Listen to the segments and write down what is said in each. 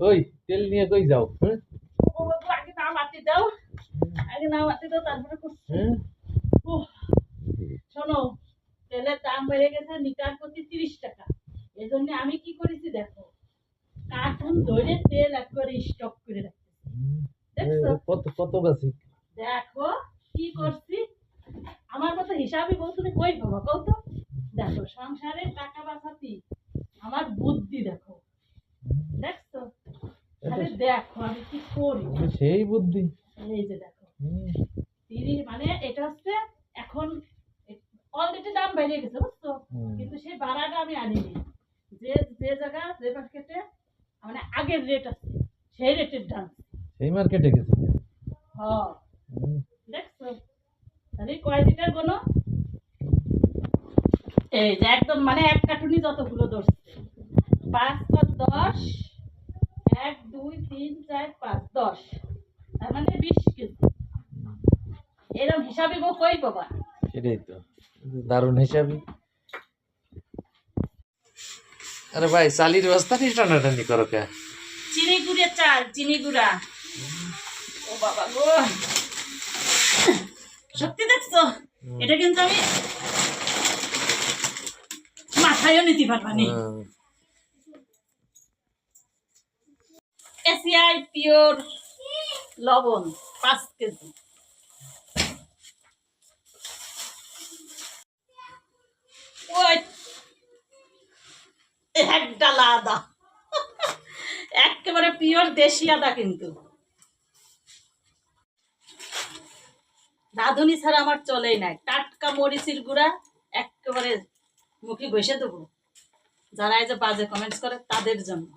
ওই তেল নিয়ে কই যাও? হ্যাঁ? আগে না মাটি দাও। আগে না মাটি দাও তারপরে হ্যাঁ? শোনো তেলের দাম বেড়ে গেছে লিটার প্রতি তিরিশ টাকা। এই জন্য আমি কি করেছি দেখো কার্টুন ধরে তেল একবারে স্টক করে রাখছি দেখছ? কত কত গাছি দেখো কি করছি? আমার মতো হিসাবে বল তুমি কই কও তো। দেখো সংসারে টাকা বাঁচাতি আমার বুদ্ধি দেখো আমি কি করি? সেই বুদ্ধি। এই যে দেখো। তিরিশ মানে এটা হচ্ছে এখন অলরেডি দাম বেড়ে গেছে বুঝছ? কিন্তু সেই ভাড়াটা আমি আনিনি। যে যে জায়গা যে মার্কেটে মানে আগের রেট আছে সেই রেটের দাম। সেই মার্কেটে গেছি হ্যাঁ দেখছ? তাহলে কয় লিটার কোনো এই যে একদম মানে এক কার্টুনি যতগুলো ধরছে। পাঁচ দশ এক দুই তিন চার পাঁচ দশ। তার মানে বিশ কেজি। এরকম হিসাবে গো কই বাবা? সেটাই তো। দারুণ হিসাবই আরে ভাই চালির ব্যবস্থা নিয়ে টানাটানি করো কে? চিনি গুড়ের চাল চিনি গুড়া। ও বাবা গো। সত্যি দেখছ? এটা কিন্তু আমি মাথায়ও নিতে পারবানি। এসিআই পিওর লবণ, পাঁচ কেজি। এক ডালা আদা। একেবারে পিওর দেশি আদা কিন্তু। রাঁধুনি ছাড়া আমার চলেই নাই। টাটকা মরিচির গুঁড়া একেবারে মুখে বসে দেবো। যারা এই যে বাজে কমেন্টস করে তাদের জন্য।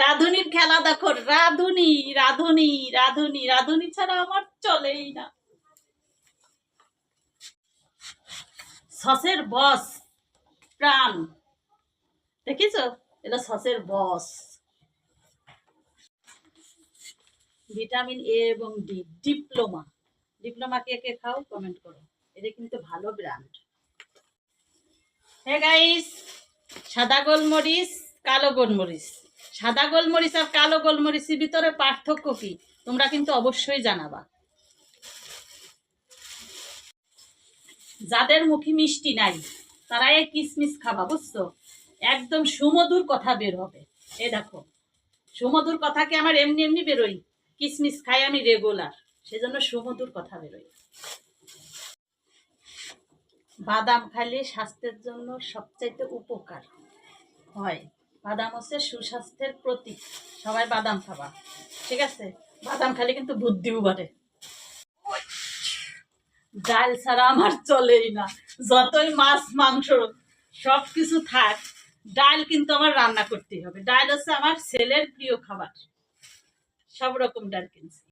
রাধুনির খেলা দেখো, রাধুনি রাধুনি রাধুনি রাধুনি ছাড়া আমার চলেই না। সসের বস, প্রাণ। দেখিস এটা সসের বস। ভিটামিন এ এবং ডি, ডিপ্লোমা। ডিপ্লোমা কে কে খাও কমেন্ট করো। এটা কিন্তু ভালো ব্র্যান্ড হে গাইস সাদা গোলমরিচ কালো গোলমরিচ। সাদা গোলমরিচ আর কালো গোলমরিচের ভিতরে পার্থক্য কি? তোমরা কিন্তু অবশ্যই জানাবা। যাদের মুখে মিষ্টি নাই তারা এই কিসমিস খাবা, বুঝছ? একদম সুমধুর কথা বের হবে। এ দেখো, সুমধুর কথাকে আমার এমনি এমনি বেরোই কিসমিস খাই আমি রেগুলার, সেজন্য সুমধুর কথা বেরোই বাদাম খাইলে স্বাস্থ্যের জন্য সবচাইতে উপকার হয়। বাদাম হচ্ছে সুস্বাস্থ্যের প্রতীক। সবাই বাদাম খাবা, ঠিক আছে? বাদাম খালি কিন্তু বুদ্ধিও বাড়ে। ডাল ছাড়া আমার চলেই না। যতই মাছ, মাংস সব কিছু থাক, ডাল কিন্তু আমার রান্না করতেই হবে। ডাল হচ্ছে আমার ছেলের প্রিয় খাবার। সব রকম ডাল কিনছি।